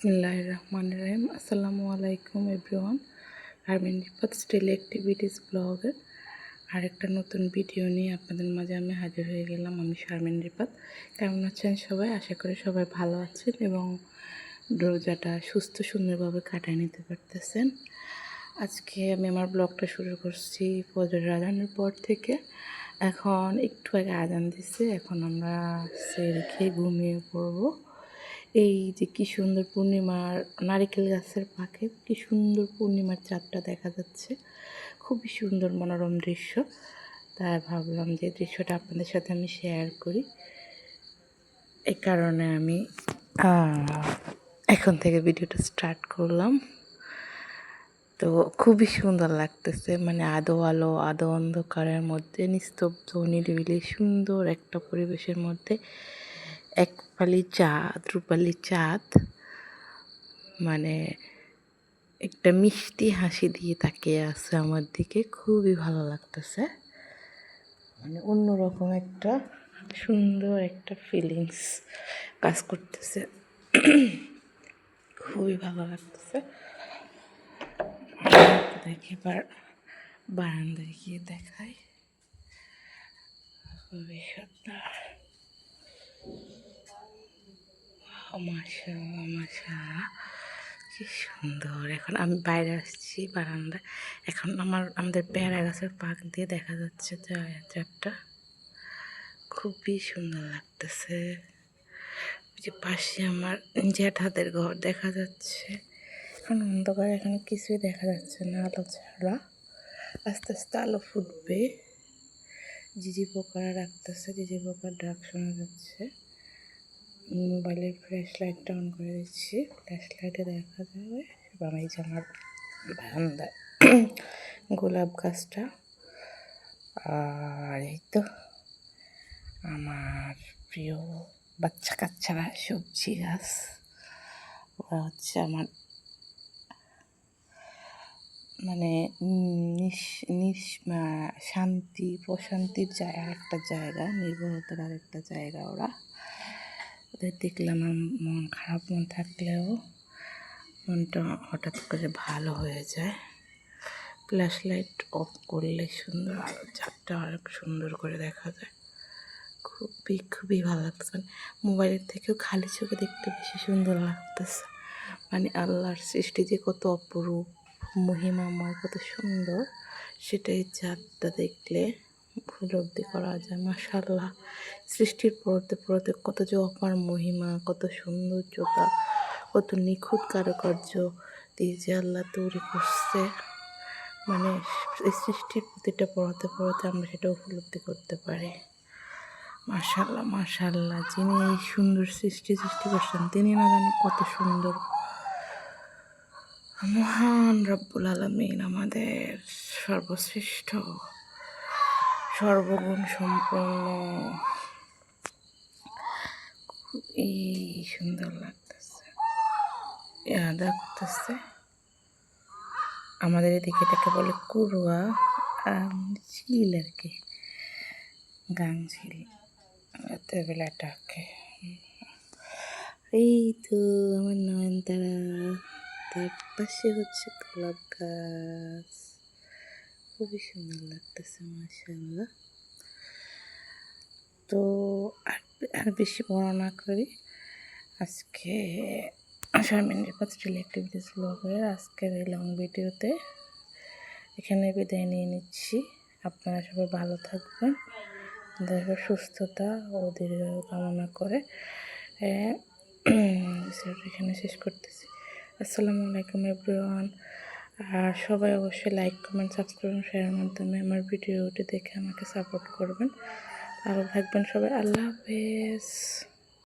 বিসমিল্লাহ রহমান রহিম আসসালামু আলাইকুম everyone. Armin Ripat still activities ব্লগের আরেকটা নতুন ভিডিও নিয়ে আপনাদের মাঝে আমি হাজির হয়ে গেলাম। আমি শারমিন রিপাত কেমন আছেন সবাই? আশা করি সবাই ভালো আছেন এবং রোজাটা সুস্থ সুন্দরভাবে কাটায় নিতে পারতেছেন। আজকে আমি আমার ব্লগটা শুরু করছি ফজর আজানের পর থেকে। এখন একটু আগে আজান দিচ্ছে এখন আমরা সেরে খেয়ে ঘুমিয়ে পড়ব। এই যে কি সুন্দর পূর্ণিমার নারিকেল গাছের পাখে, কি সুন্দর পূর্ণিমার চাঁদটা দেখা যাচ্ছে। খুবই সুন্দর মনোরম দৃশ্য। তাই ভাবলাম যে দৃশ্যটা আপনাদের সাথে আমি শেয়ার করি। এই কারণে আমি এখন থেকে ভিডিওটা স্টার্ট করলাম। তো খুবই সুন্দর লাগতেছে মানে আদো আলো, আদো অন্ধকারের মধ্যে, নিস্তব্ধ, নিরিবিলি, সুন্দর একটা পরিবেশের মধ্যে। এক পালি চাঁদ, রূপালি চাঁদ মানে একটা মিষ্টি হাসি দিয়ে তাকিয়ে আছে আমার দিকে। খুবই ভালো লাগতেছে। মানে অন্যরকম একটা সুন্দর একটা ফিলিংস কাজ করতেছে। খুবই ভালো লাগতেছে। দেখি এবার বারান্দায় গিয়ে দেখাই। খুবই সুন্দর। মাশাআল্লাহ মাশাআল্লাহ কি সুন্দর। এখন আমি বাইরে আসছি বারান্দা এখন আমার, আমাদের পেয়ারা গাছের পাক দিয়ে দেখা যাচ্ছে চারটা খুবই সুন্দর লাগতেছে। যে পাশে আমার জ্যাঠাদের ঘর দেখা যাচ্ছে। এখন অন্ধকার, এখানে কিছুই দেখা যাচ্ছে না আলো ছাড়া। আস্তে আস্তে আলো ফুটবে। জিজি পোকারা রাখতেছে, জিজি পোকার ডাক শোনা যাচ্ছে। মোবাইলের ফ্ল্যাশ লাইটটা অন করে দিচ্ছি। ফ্ল্যাশ লাইটে দেখা যাবে এবং এই যে আমার বারান্দায় গোলাপ গাছটা। আর এই তো আমার প্রিয় বাচ্চা কাচ্চারা সবজি গাছ। ওরা হচ্ছে আমার মানে নিস শান্তি, প্রশান্তির জায়গা একটা জায়গা নির্ভরতার আরেকটা জায়গা ওরা। ওদের দেখলে আমার মন খারাপ মন থাকলেও মনটা হঠাৎ করে ভালো হয়ে যায়। ফ্ল্যাশ লাইট অফ করলে সুন্দর আলো, চারটা অনেক সুন্দর করে দেখা যায়। খুবই খুবই ভালো লাগতেছে মানে মোবাইলের থেকেও খালি চোখে দেখতে বেশি সুন্দর লাগতেছে। মানে আল্লাহর সৃষ্টি যে কত অপরূপ, মহিমাময়, কত সুন্দর, সেটাই চাঁদটা দেখলে উপলব্ধি করা যায় মাসাল্লাহ সৃষ্টির পরতে পরতে কত যে অপার মহিমা, কত সৌন্দর্যতা, কত নিখুঁত কারুকার্য দিয়ে যে আল্লাহ তৈরি করছে। মানে এই সৃষ্টির প্রতিটা পড়াতে পড়াতে আমরা সেটা উপলব্ধি করতে পারি। মার্শাল্লাহ মার্শাল্লাহ যিনি এই সুন্দর সৃষ্টি সৃষ্টি করছেন, তিনি না জানি কত সুন্দর। মহান রব্বুল আলমিন আমাদের সর্বশ্রেষ্ঠ। সর্বগুণ সম্পন্ন। খুবই সুন্দর লাগতেছে। লাগতেছে আমাদের এদিকে এটাকে বলে কুরুয়া ঝিল আর কি। গাং ঝিল। বেলাটাকে এই তো আমার নয়নতারা। তার পাশে হচ্ছে গোলাপ গাছ। খুবই সুন্দর লাগতেছে মাসাল্লাহ তো আর আর বেশি বর্ণনা করি। আজকে শারমিনের পাঁচটিল অ্যাক্টিভিটিস ব্লগের আজকের এই লং ভিডিওতে এখানে বিদায় নিয়ে নিচ্ছি। আপনারা সবাই ভালো থাকবেন তাদের সুস্থতা ও দীর্ঘ কামনা করে। এখানে শেষ করতেছি। আসসালামু আলাইকুম এভরিওয়ান আর সবাই অবশ্যই লাইক কমেন্ট সাবস্ক্রাইব শেয়ারের মাধ্যমে আমার ভিডিওটি দেখে আমাকে সাপোর্ট করবেন। ভালো থাকবেন সবাই, আল্লাহ হাফেজ।